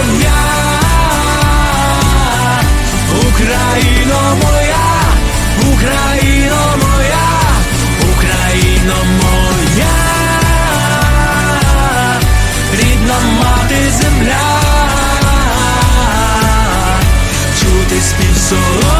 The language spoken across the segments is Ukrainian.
солов'я, Україно моя, Україно моя, Україно моя, рідна мати земля, чути спів солов'я,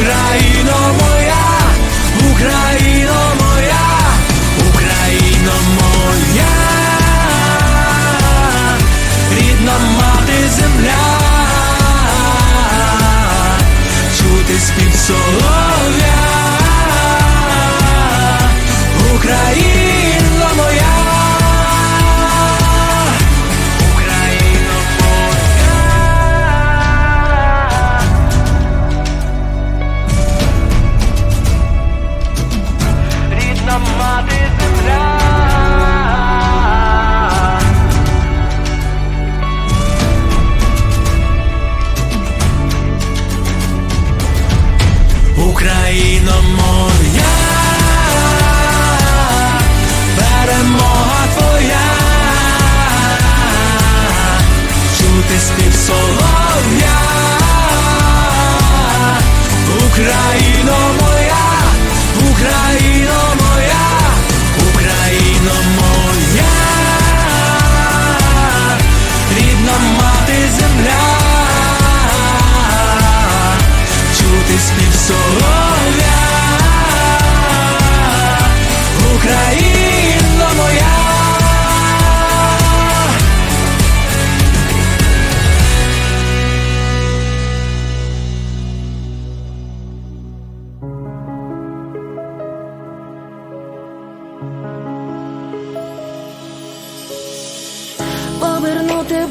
Україно моя, Україно моя, Україно моя, рідна мати земля, чути спів солов'я,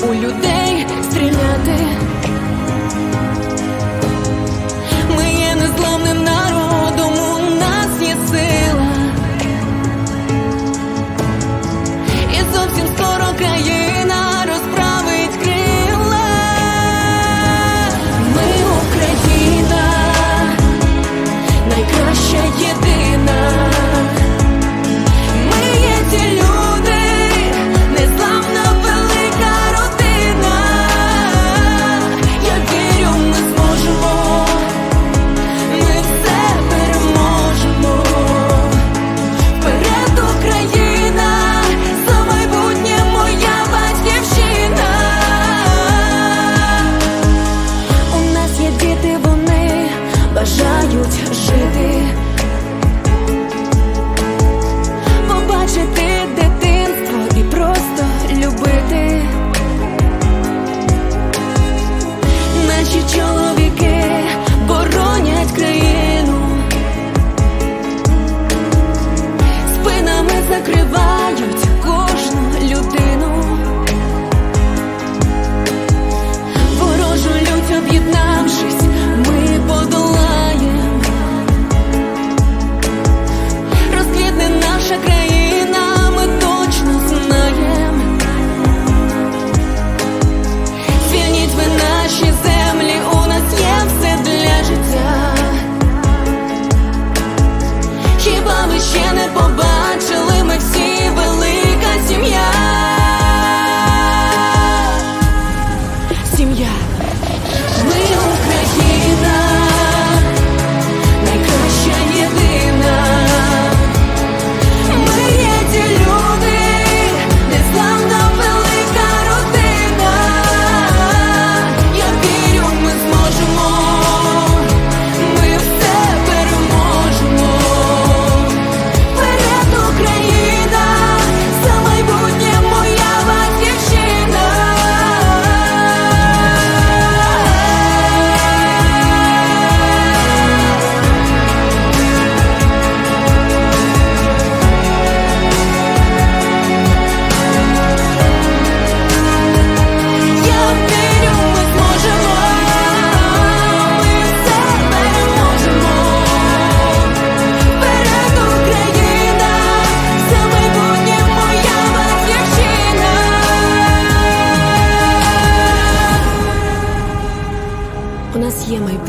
У людей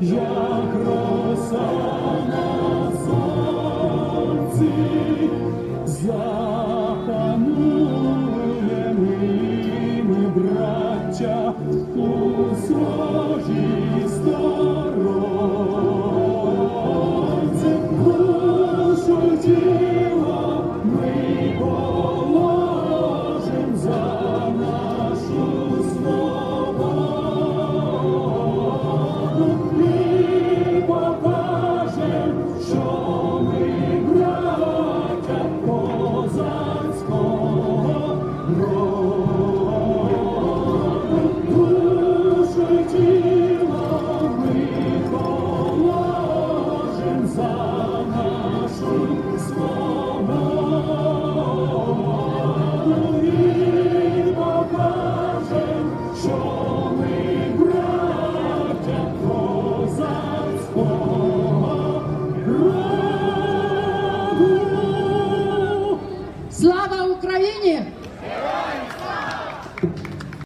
як роса на сонці.